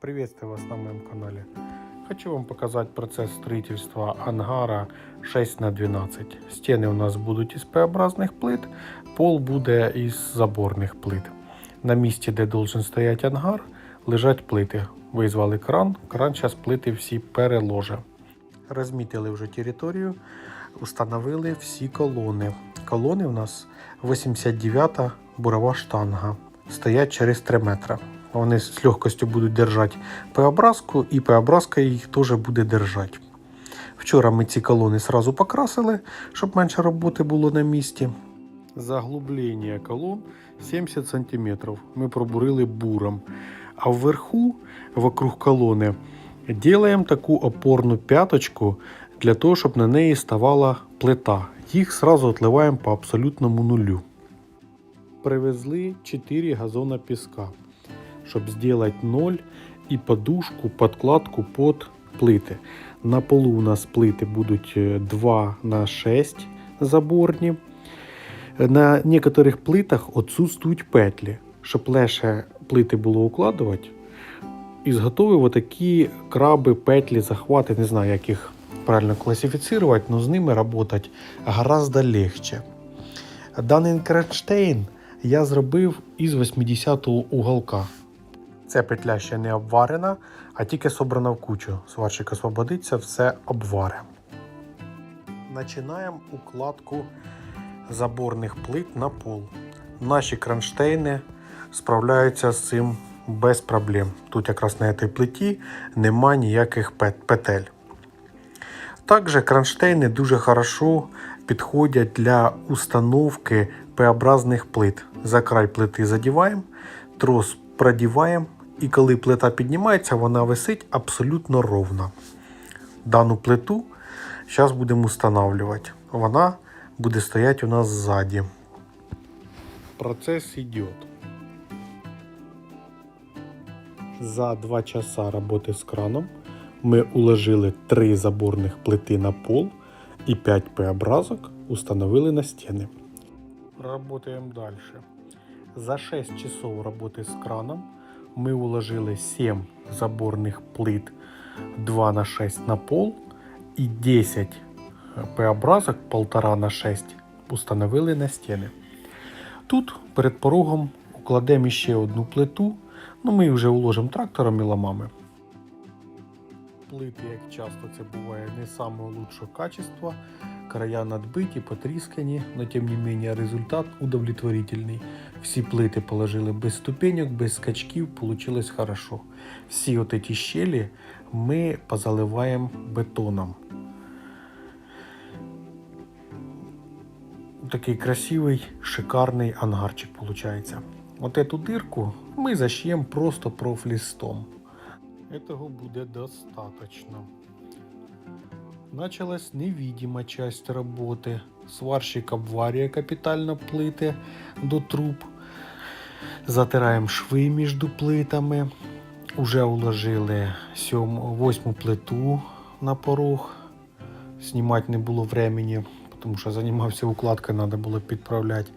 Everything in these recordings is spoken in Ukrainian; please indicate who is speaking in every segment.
Speaker 1: Приветствую вас на моем канале. Хочу вам показать процесс строительства ангара 6 на 12. Стены у нас будуть із П-образних плит, пол буде із заборних плит. На місці, де должен стояти ангар, лежать плити. Визвали кран, кран зараз плити всі переложе. Розмітили вже територію, установили всі колони. Колони у нас 89-та бурова штанга. Стоять через 3 метри. Вони з легкостю будуть держати П-образку, і П-образка їх теж буде держати. Вчора ми ці колони сразу покрасили, щоб менше роботи було на місці. Заглублення колон 70 см. Ми пробурили буром. А вверху, вокруг колони, делаємо таку опорну п'яточку для того, щоб на неї ставала плита. Їх сразу отливаємо по абсолютному нулю. Привезли 4 газона піска, щоб зробити ноль і подушку, подкладку під плити. На полу у нас плити будуть е, 2 на 6 заборні. На некоторих плитах отсутствують петлі, щоб легше плити було укладувати. І зготовив отакі краби, петлі, захвати, не знаю, як їх правильно класифіцировать, але з ними працювати гораздо легче. Даний кронштейн я зробив із 80-го уголка. Ця петля ще не обварена, а тільки собрана в кучу. Сварщик освободиться, все обваре. Починаємо укладку заборних плит на пол. Наші кронштейни справляються з цим без проблем. Тут якраз на цій плиті нема ніяких петель. Також кронштейни дуже хорошо підходять для установки П-образних плит. За край плити задіваємо, трос продіваємо, і коли плита піднімається, вона висить абсолютно ровно. Дану плиту зараз будемо встановлювати. Вона буде стояти у нас ззаді. Процесс идет. За 2 часа роботи з краном ми уложили 3 заборних плити на пол і 5 П-образок установили на стіни. Работаем дальше. За 6 часов работы с краном мы уложили 7 заборных плит 2 на 6 на пол и 10 П-образок 1,5 на 6 установили на стіни. Тут перед порогом укладемо ще одну плиту, ну ми вже уложимо трактором і ламами. Плити, як часто це буває, не самого лучшого качества, края надбиті, потріскані, но тим не менее результат удовлетворительний. Всі плити положили без ступенек, без скачків, получилось хорошо. Всі от эти щелі ми позаливаємо бетоном. Такий красивий, шикарний ангарчик получается. Вот эту дырку мы зашьем просто профлистом. Этого будет достаточно. Началась невидима часть работы. Сварщик обварює капітально плити до труб. Затираємо шви між плитами. Уже уложили восьму плиту на порог. Знімати не було времени, тому що займався укладкою, треба було підправляти.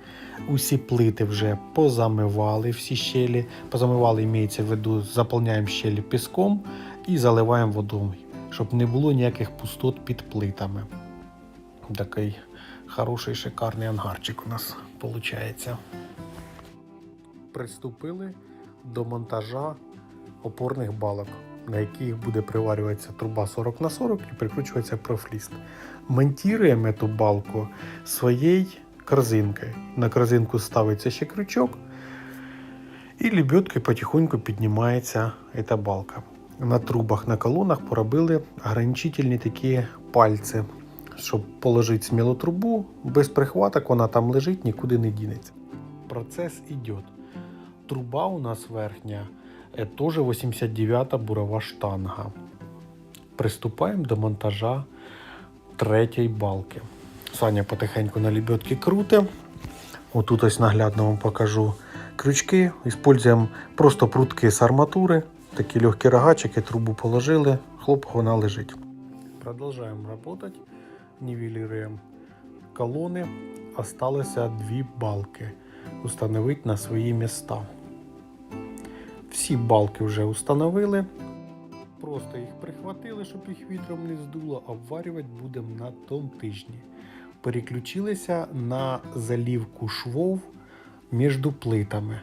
Speaker 1: Усі плити вже позамивали, всі щелі. Позамивали, імеється в виду, заповняємо щелі піском і заливаємо водою, щоб не було ніяких пустот під плитами. Такий хороший, шикарний ангарчик у нас виходить. Приступили до монтажа опорних балок, на яких буде приварюватися труба 40 на 40 і прикручуватися профліст. Монтуємо цю балку своєю корзинкою. На корзинку ставиться ще крючок, і лебедкою потихоньку піднімається ця балка. На трубах, на колонах поробили ограничительні такі пальці, щоб положити сміло трубу, без прихваток вона там лежить, нікуди не дінеться. Процес йде. Труба у нас верхня е, теж 89-та бурова штанга. Приступаємо до монтажа третьої балки. Саня потихеньку на лебедки крути. Отут ось наглядно вам покажу крючки. Используємо просто прутки з арматури. Такі легкі рогачики, трубу положили, хлоп, вона лежить. Продовжуємо працювати. Нівелюємо колони. Осталося дві балки. Установити на свої міста. Всі балки вже установили. Просто їх прихватили, щоб їх вітром не здуло, а обварювати будемо на тому тижні. Переключилися на залівку швов між плитами.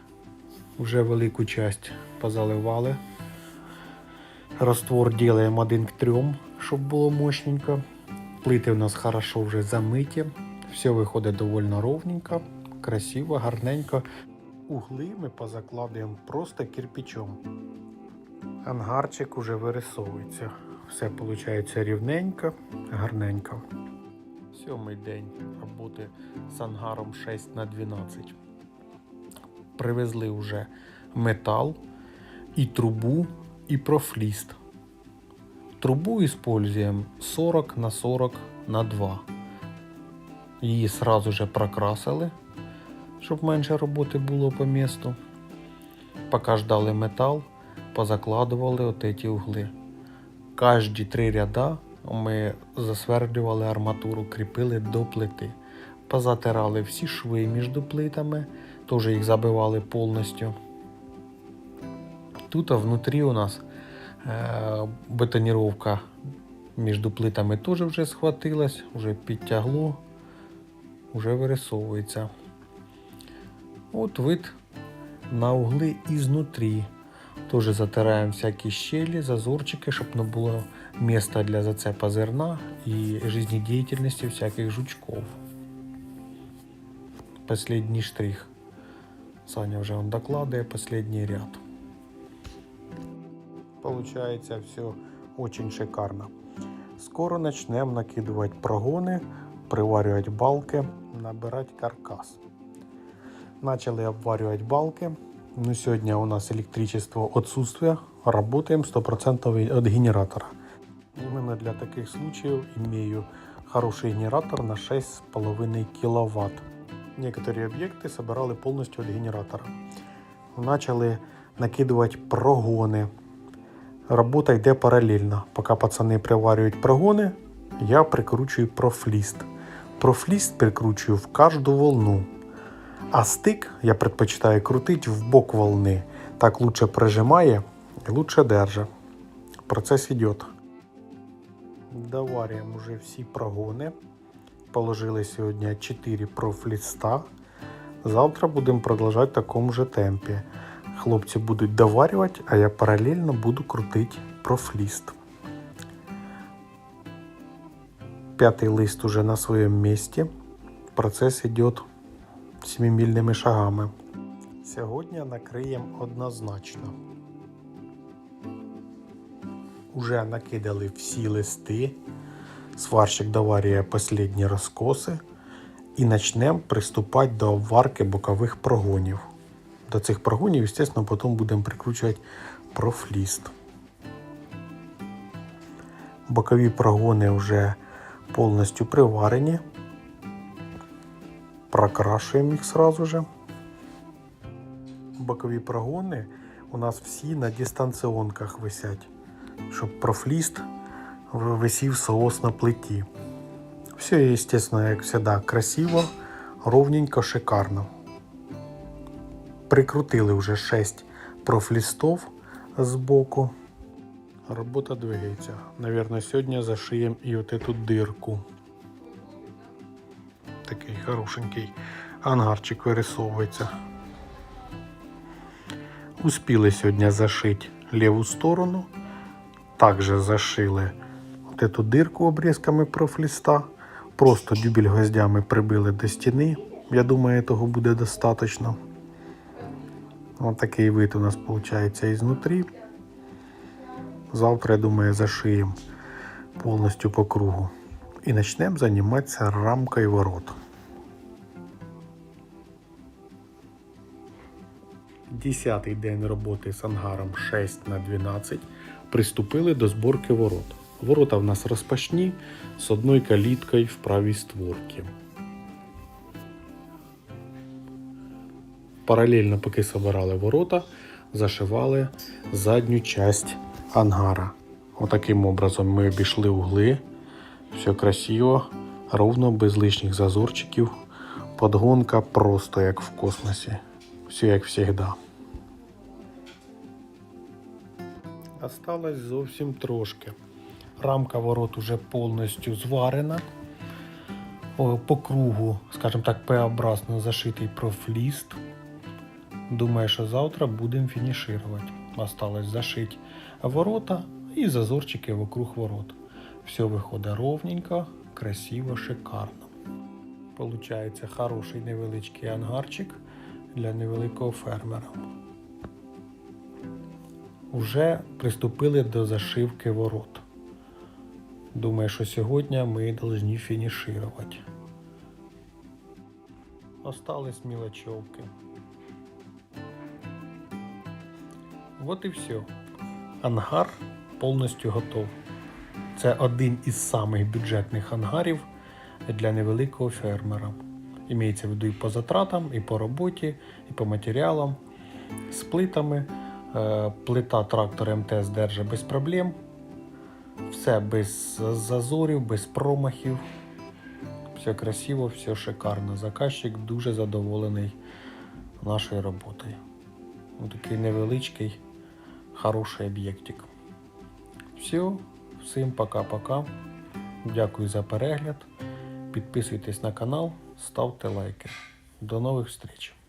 Speaker 1: Вже велику часть позаливали. Раствор делаємо один к трьом, щоб було мощненько. Плити у нас хорошо вже замиті. Все виходить доволі ровненько, красиво, гарненько. Угли ми позакладуємо просто кирпичом. Ангарчик уже вирисовується. Все виходить рівненько, гарненько. Сьомий день роботи з ангаром 6 на 12. Привезли вже метал, і трубу, і профліст. Трубу используем 40 на 40 на 2. Її сразу же прокрасили, щоб менше роботи було по місту. Поки ждали метал, позакладували от ці угли. Кожні три ряда ми засвердлювали арматуру, кріпили до плити. Позатирали всі шви між плитами, теж їх забивали повністю. Тут а внутрі у нас е, бетоніровка між плитами теж вже схватилась, вже підтягло, вже вирисовується. От вид на угли ізнутрі. Теж затираємо всякі щелі, зазорчики, щоб не було місця для зацепа зерна і жизнедеятельності всяких жучков. Последний штрих. Саня вже он докладывает последний ряд. Получается все очень шикарно. Скоро начнем накидывать прогоны, приваривать балки, набирать каркас. Начали обваривать балки. Ну, сегодня у нас электричество отсутствие. Работаем 100% от генератора. Именно для таких случаев имею хороший генератор на 6,5 киловатт. Некоторые объекты собирали полностью от генератора. Начали накидывать прогони. Робота йде паралельно. Поки пацани приварюють прогони, я прикручую профліст. Профліст прикручую в кожну волну. А стык я предпочитаю крутить в бок волны. Так лучше прижимає і лучше держа. Процес идет. Доварюємо вже всі прогони. Положили сьогодні 4 профліста. Завтра будемо продовжувати в такому же темпі. Хлопці будуть доварювати, а я паралельно буду крутити профліст. П'ятий лист уже на своєму місці. Процес идет 8-мільними шагами. Сьогодні накриємо однозначно. Уже накидали всі листи, сварщик доварює останні розкоси і почнемо приступати до обварки бокових прогонів. До цих прогонів, звісно, потім будемо прикручувати профліст. Бокові прогони вже повністю приварені. Прокрашуємо їх сразу же. Бокові прогони у нас всі на дистанціонках висять, щоб профліст висів соос на плиті. Все, естественно, як завжди, красиво, ровненько, шикарно. Прикрутили вже 6 профлістов з боку. Робота двигається. Наверное, сьогодні зашиємо і от эту дирку. Такий хорошенький ангарчик вирисовується. Успіли сьогодні зашити ліву сторону. Також зашили от эту дирку обрізками профліста. Просто дюбель гвоздями прибили до стіни. Я думаю, того буде достатньо. Ось такий вид у нас виходить ізнутрі. Завтра, я думаю, зашиємо повністю по кругу. І почнемо займатися рамкою ворот. Десятий день роботи з ангаром 6 на 12 приступили до зборки ворот. Ворота в нас розпашні з одною каліткою в правій створці. Паралельно, поки собирали ворота, зашивали задню часть ангара. Отаким образом ми обійшли угли. Все красиво, ровно, без лишніх зазорчиків. Подгонка просто як в космосі. Все як завжди. Осталось зовсім трошки. Рамка ворот уже повністю зварена. По кругу, скажімо так, П-образно зашитий профліст. Думаю, що завтра будемо фінішувати. Осталось зашити ворота і зазорчики вокруг ворот. Все виходить ровненько, красиво, шикарно. Получається хороший невеличкий ангарчик для невеликого фермера. Уже приступили до зашивки ворот. Думаю, що сьогодні ми повинні фінішувати. Остались мелочевки. Вот і все. Ангар повністю готов. Це один із самих бюджетних ангарів для невеликого фермера. Імеється в виду і по затратам, і по роботі, і по матеріалам, з плитами. Е, Плита трактор МТС держить без проблем. Все без зазорів, без промахів. Все красиво, все шикарно. Заказчик дуже задоволений нашою роботою. Ось такий невеличкий, хороший об'єктик. Все, всім пока-пока. Дякую за перегляд. Підписуйтесь на канал, ставте лайки. До нових зустріч!